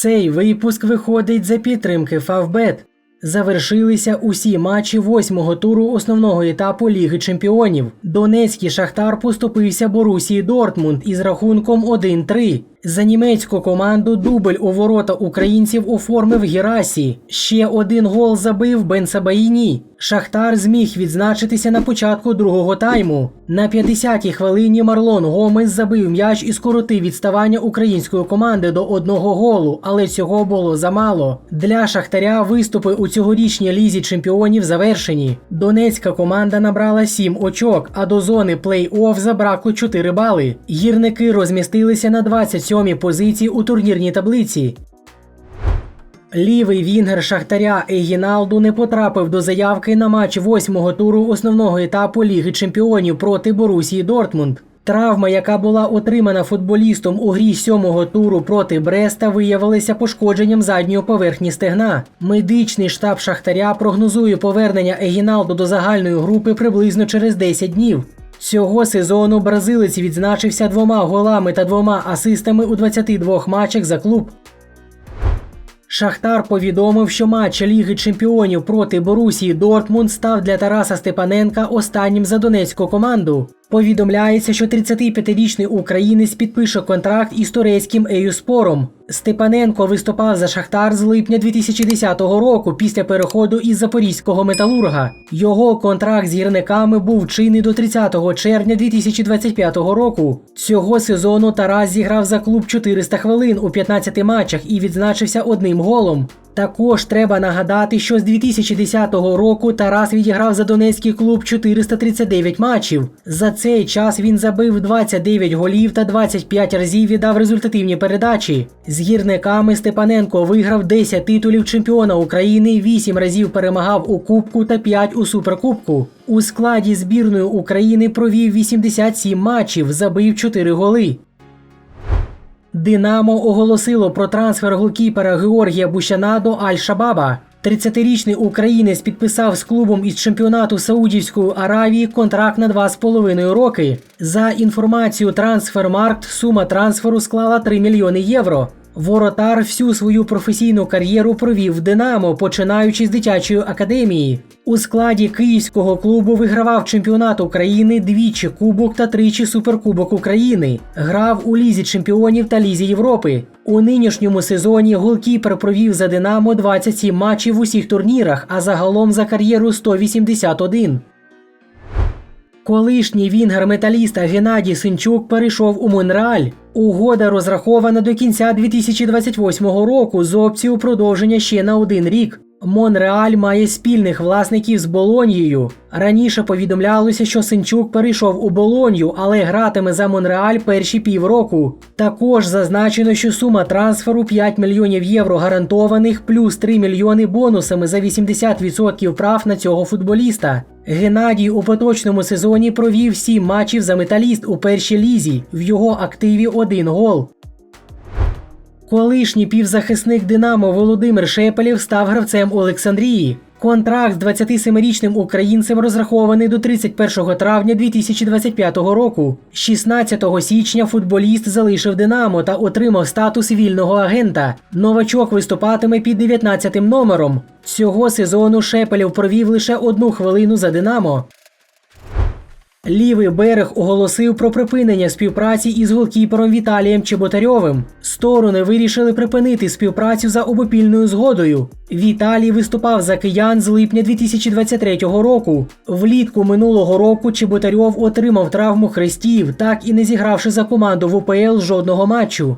Цей випуск виходить за підтримки Фавбет. Завершилися усі матчі восьмого туру основного етапу Ліги Чемпіонів. Донецький Шахтар поступився Борусії Дортмунд із рахунком 1-3. За німецьку команду дубль у ворота українців оформив Герасі. Ще один гол забив Бенсабаїні. Шахтар зміг відзначитися на початку другого тайму. На 50-й хвилині Марлон Гомес забив м'яч і скоротив відставання української команди до одного голу, але цього було замало. Для Шахтаря виступи у цьогорічній лізі чемпіонів завершені. Донецька команда набрала 7 очок, а до зони плей-офф забракло 4 бали. Гірники розмістилися на 27-й позиції у турнірній таблиці. Лівий вінгер Шахтаря Егіналду не потрапив до заявки на матч восьмого туру основного етапу Ліги Чемпіонів проти Борусії Дортмунд. Травма, яка була отримана футболістом у грі сьомого туру проти Бреста, виявилася пошкодженням задньої поверхні стегна. Медичний штаб Шахтаря прогнозує повернення Егіналду до загальної групи приблизно через 10 днів. Цього сезону бразилець відзначився двома голами та двома асистами у 22 матчах за клуб. Шахтар повідомив, що матч Ліги Чемпіонів проти Борусії Дортмунд став для Тараса Степаненка останнім за донецьку команду. Повідомляється, що 35-річний українець підпише контракт із турецьким Еюспором. Степаненко виступав за Шахтар з липня 2010 року після переходу із запорізького металурга. Його контракт з гірниками був чинний до 30 червня 2025 року. Цього сезону Тарас зіграв за клуб 400 хвилин у 15 матчах і відзначився одним голом. Також треба нагадати, що з 2010 року Тарас відіграв за донецький клуб 439 матчів. За цей час він забив 29 голів та 25 разів віддав результативні передачі. З гірниками Степаненко виграв 10 титулів чемпіона України, 8 разів перемагав у Кубку та 5 у Суперкубку. У складі збірної України провів 87 матчів, забив 4 голи. Динамо оголосило про трансфер голкіпера Георгія Бущана до Аль-Шабаба. 30-річний українець підписав з клубом із чемпіонату Саудівської Аравії контракт на 2,5 роки. За інформацією Трансфермаркт, сума трансферу склала 3 мільйони євро. Воротар всю свою професійну кар'єру провів в Динамо, починаючи з дитячої академії. У складі київського клубу вигравав чемпіонат України двічі Кубок та тричі Суперкубок України. Грав у Лізі Чемпіонів та Лізі Європи. У нинішньому сезоні голкіпер провів за Динамо 27 матчів в усіх турнірах, а загалом за кар'єру 181. Колишній вінгер металіста Геннадій Синчук перейшов у Монреаль. Угода розрахована до кінця 2028 року з опцією продовження ще на один рік. Монреаль має спільних власників з Болоньєю. Раніше повідомлялося, що Синчук перейшов у Болонью, але гратиме за Монреаль перші півроку. Також зазначено, що сума трансферу 5 мільйонів євро гарантованих, плюс 3 мільйони бонусами за 80% прав на цього футболіста. Геннадій у поточному сезоні провів 7 матчів за металіст у першій лізі. В його активі один гол. Колишній півзахисник Динамо Володимир Шепелєв став гравцем Олександрії. Контракт з 27-річним українцем розрахований до 31 травня 2025 року. 16 січня футболіст залишив Динамо та отримав статус вільного агента. Новачок виступатиме під 19 номером. Цього сезону Шепелєв провів лише одну хвилину за Динамо. Лівий берег оголосив про припинення співпраці із голкіпером Віталієм Чеботарьовим. Сторони вирішили припинити співпрацю за обопільною згодою. Віталій виступав за киян з липня 2023 року. Влітку минулого року Чеботарьов отримав травму хрестів, так і не зігравши за команду в УПЛ жодного матчу.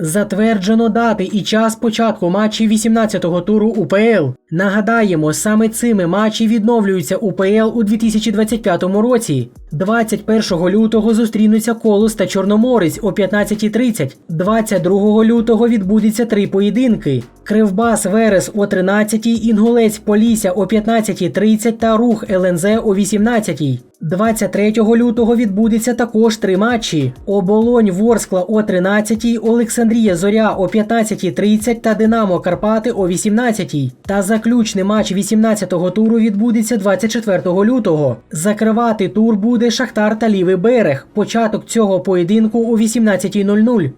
Затверджено дати і час початку матчів 18-го туру УПЛ. Нагадаємо, саме цими матчі відновлюються УПЛ у 2025 році. 21 лютого зустрінуться Колос та Чорноморець о 15.30. 22 лютого відбудеться три поєдинки: Кривбас Верес о 13-й, Інгулець Полісся о 15.30 та Рух ЛНЗ о 18-й. 23 лютого відбудеться також три матчі: Оболонь Ворскла о 13-й, Олександрія Зоря о 15.30 та Динамо Карпати о 18-й. Та заключний матч 18-го туру відбудеться 24 лютого. Закривати тур буде Шахтар та Лівий берег. Початок цього поєдинку о 18.00.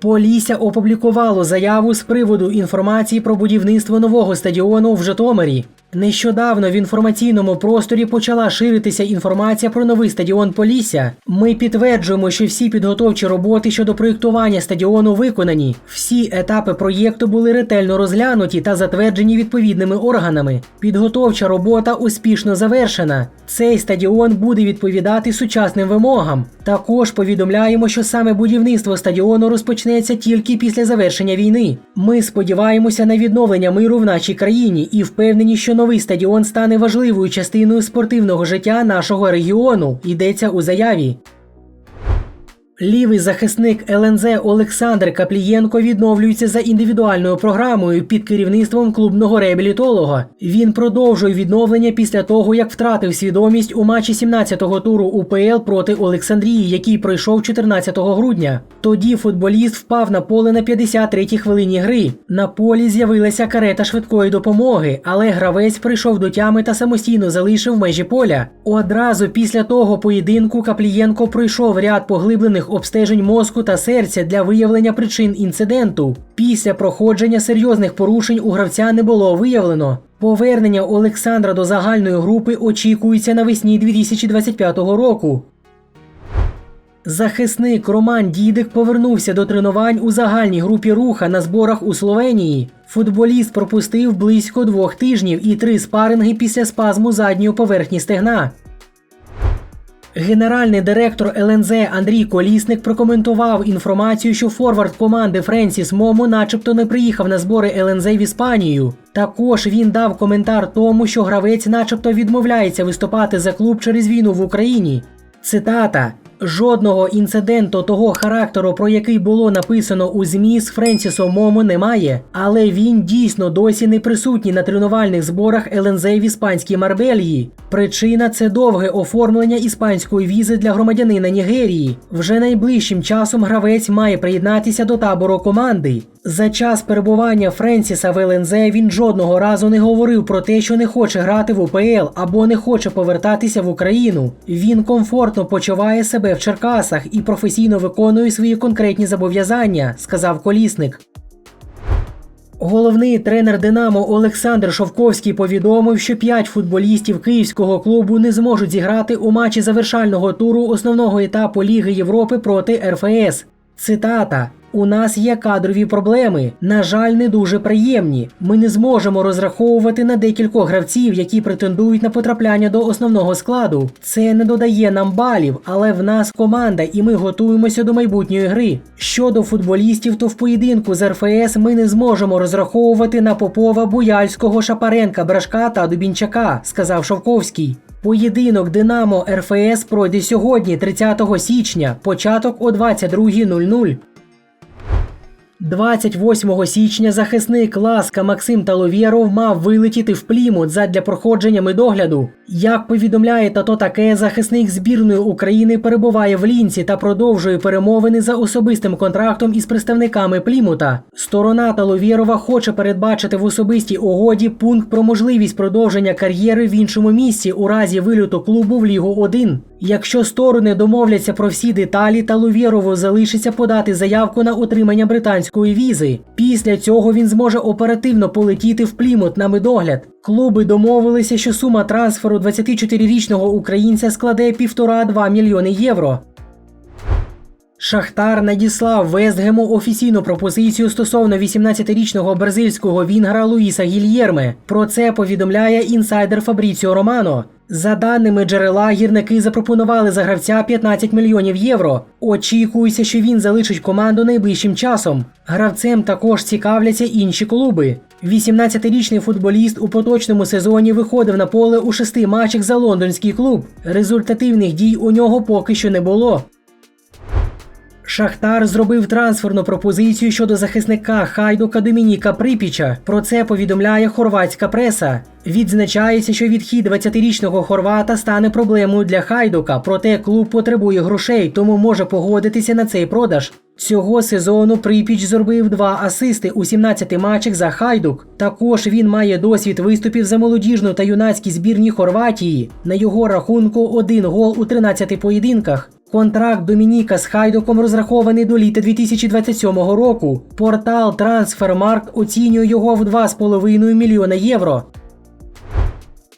Полісся опублікувало заяву з приводу інформації про будівництво нового стадіону в Житомирі. Нещодавно в інформаційному просторі почала ширитися інформація про новий стадіон Полісся. Ми підтверджуємо, що всі підготовчі роботи щодо проєктування стадіону виконані. Всі етапи проєкту були ретельно розглянуті та затверджені відповідними органами. Підготовча робота успішно завершена. Цей стадіон буде відповідати сучасним вимогам. Також повідомляємо, що саме будівництво стадіону розпочнеться тільки після завершення війни. Ми сподіваємося на відновлення миру в нашій країні і впевнені, що новий стадіон стане важливою частиною спортивного життя нашого регіону. Йдеться у заяві. Лівий захисник ЛНЗ Олександр Каплієнко відновлюється за індивідуальною програмою під керівництвом клубного реабілітолога. Він продовжує відновлення після того, як втратив свідомість у матчі 17-го туру УПЛ проти Олександрії, який пройшов 14 грудня. Тоді футболіст впав на поле на 53-й хвилині гри. На полі з'явилася карета швидкої допомоги, але гравець прийшов до тями та самостійно залишив межі поля. Одразу після того поєдинку Каплієнко пройшов ряд поглиблених обстежень мозку та серця для виявлення причин інциденту. Після проходження серйозних порушень у гравця не було виявлено. Повернення Олександра до загальної групи очікується навесні 2025 року. Захисник Роман Дідик повернувся до тренувань у загальній групі руха на зборах у Словенії. Футболіст пропустив близько двох тижнів і три спаринги після спазму задньої поверхні стегна. Генеральний директор ЛНЗ Андрій Колісник прокоментував інформацію, що форвард команди Френсіс Момо начебто не приїхав на збори ЛНЗ в Іспанію. Також він дав коментар тому, що гравець начебто відмовляється виступати за клуб через війну в Україні. Цитата. Жодного інциденту того характеру, про який було написано у ЗМІ з Френсісом Момо, немає, але він дійсно досі не присутній на тренувальних зборах ЛНЗ в іспанській Марбельї. Причина це довге оформлення іспанської візи для громадянина Нігерії. Вже найближчим часом гравець має приєднатися до табору команди. За час перебування Френсіса в ЛНЗ він жодного разу не говорив про те, що не хоче грати в УПЛ або не хоче повертатися в Україну. Він комфортно почуває себе в Черкасах і професійно виконує свої конкретні зобов'язання, сказав колісник. Головний тренер Динамо Олександр Шовковський повідомив, що п'ять футболістів київського клубу не зможуть зіграти у матчі завершального туру основного етапу Ліги Європи проти РФС. Цитата. У нас є кадрові проблеми. На жаль, не дуже приємні. Ми не зможемо розраховувати на декількох гравців, які претендують на потрапляння до основного складу. Це не додає нам балів, але в нас команда, і ми готуємося до майбутньої гри. Щодо футболістів, то в поєдинку з РФС ми не зможемо розраховувати на Попова, Буяльського, Шапаренка, Брашка та Дубінчака, сказав Шовковський. Поєдинок Динамо РФС пройде сьогодні, 30 січня, початок о 22.00. 28 січня захисник Ласка Максим Таловєров мав вилетіти в Плімут задля проходження медогляду. Як повідомляє тато таке, захисник збірної України перебуває в лінці та продовжує перемовини за особистим контрактом із представниками Плімута. Сторона Таловєрова хоче передбачити в особистій угоді пункт про можливість продовження кар'єри в іншому місці у разі вильоту клубу в Лігу 1. Якщо сторони домовляться про всі деталі, Таловєрову залишиться подати заявку на отримання британської візи. Після цього він зможе оперативно полетіти в Плімут на медогляд. Клуби домовилися, що сума трансферу 24-річного українця складе 1,5-2 мільйони євро. Шахтар надіслав Вестгему офіційну пропозицію стосовно 18-річного бразильського вінгра Луїса Гільєрме. Про це повідомляє інсайдер Фабріціо Романо. За даними джерела, гірники запропонували за гравця 15 мільйонів євро. Очікується, що він залишить команду найближчим часом. Гравцем також цікавляться інші клуби. 18-річний футболіст у поточному сезоні виходив на поле у шести матчах за лондонський клуб. Результативних дій у нього поки що не було. Шахтар зробив трансферну пропозицію щодо захисника Хайдука Домініка Припіча. Про це повідомляє хорватська преса. Відзначається, що відхід 20-річного хорвата стане проблемою для Хайдука, проте клуб потребує грошей, тому може погодитися на цей продаж. Цього сезону Припіч зробив два асисти у 17 матчах за Хайдук. Також він має досвід виступів за молодіжну та юнацькі збірні Хорватії. На його рахунку один гол у 13 поєдинках. Контракт Домініка з Хайдоком розрахований до літа 2027 року. Портал Трансфермаркт оцінює його в 2,5 мільйона євро.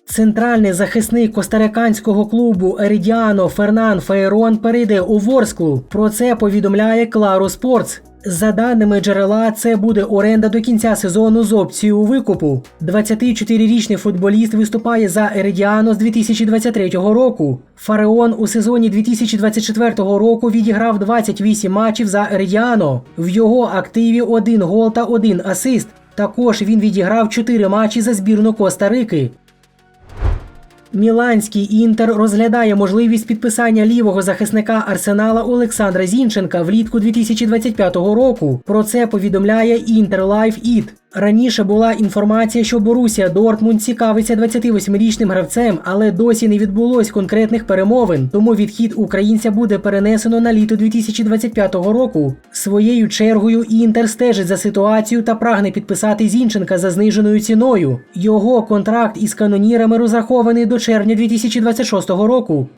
Центральний захисник костариканського клубу Ерідіано Фернан Фейрон перейде у Ворсклу. Про це повідомляє Клару Спортс. За даними джерела, це буде оренда до кінця сезону з опцією викупу. 24-річний футболіст виступає за Еридіано з 2023 року. Фареон у сезоні 2024 року відіграв 28 матчів за Еридіано. В його активі один гол та один асист. Також він відіграв 4 матчі за збірну Коста-Рики. Міланський інтер розглядає можливість підписання лівого захисника Арсенала Олександра Зінченка влітку 2025 року. Про це повідомляє Інтерлайф Іт. Раніше була інформація, що Борусія Дортмунд цікавиться 28-річним гравцем, але досі не відбулось конкретних перемовин, тому відхід українця буде перенесено на літо 2025 року. Своєю чергою Інтер стежить за ситуацією та прагне підписати Зінченка за зниженою ціною. Його контракт із канонірами розрахований до червня 2026 року.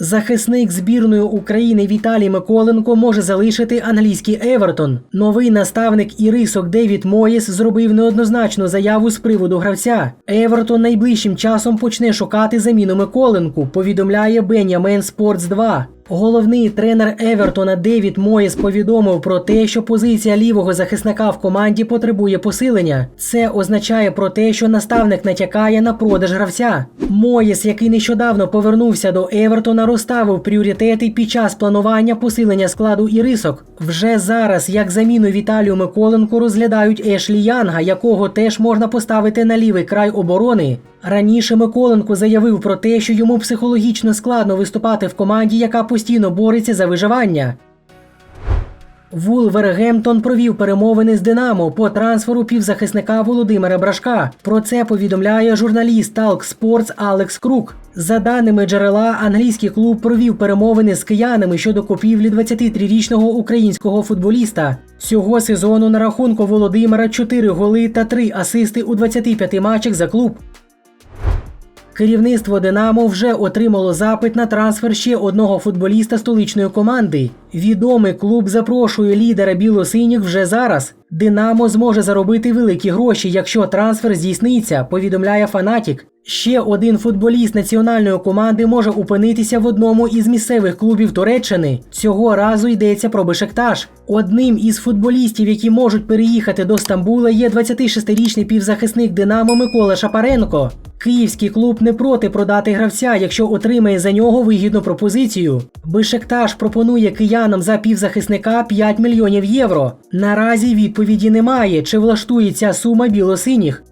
Захисник збірної України Віталій Миколенко може залишити англійський Евертон. Новий наставник і рисок Девід Моєс зробив неоднозначну заяву з приводу гравця. Евертон найближчим часом почне шукати заміну Миколенку, повідомляє Бен'ямен Sports 2. Головний тренер Евертона Девід Моєс повідомив про те, що позиція лівого захисника в команді потребує посилення. Це означає про те, що наставник натякає на продаж гравця. Моєс, який нещодавно повернувся до Евертона, розставив пріоритети під час планування посилення складу ірисок. Вже зараз, як заміну Віталію Миколенку, розглядають Ешлі Янга, якого теж можна поставити на лівий край оборони. Раніше Миколенко заявив про те, що йому психологічно складно виступати в команді, яка постійно бореться за виживання. Вулвергемптон провів перемовини з Динамо по трансферу півзахисника Володимира Брашка. Про це повідомляє журналіст Talk Sports Алекс Крук. За даними джерела, англійський клуб провів перемовини з киянами щодо купівлі 23-річного українського футболіста. Цього сезону на рахунку Володимира 4 голи та 3 асисти у 25 матчах за клуб. Керівництво Динамо вже отримало запит на трансфер ще одного футболіста столичної команди. Відомий клуб запрошує лідера білосиніх вже зараз. Динамо зможе заробити великі гроші, якщо трансфер здійсниться, повідомляє Фанатік. Ще один футболіст національної команди може опинитися в одному із місцевих клубів Туреччини. Цього разу йдеться про Бешектаж. Одним із футболістів, які можуть переїхати до Стамбула, є 26-річний півзахисник Динамо Микола Шапаренко. Київський клуб не проти продати гравця, якщо отримає за нього вигідну пропозицію. Бешектаж пропонує киянам за півзахисника 5 мільйонів євро. Наразі відповіді немає, чи влаштує ця сума білосиніх.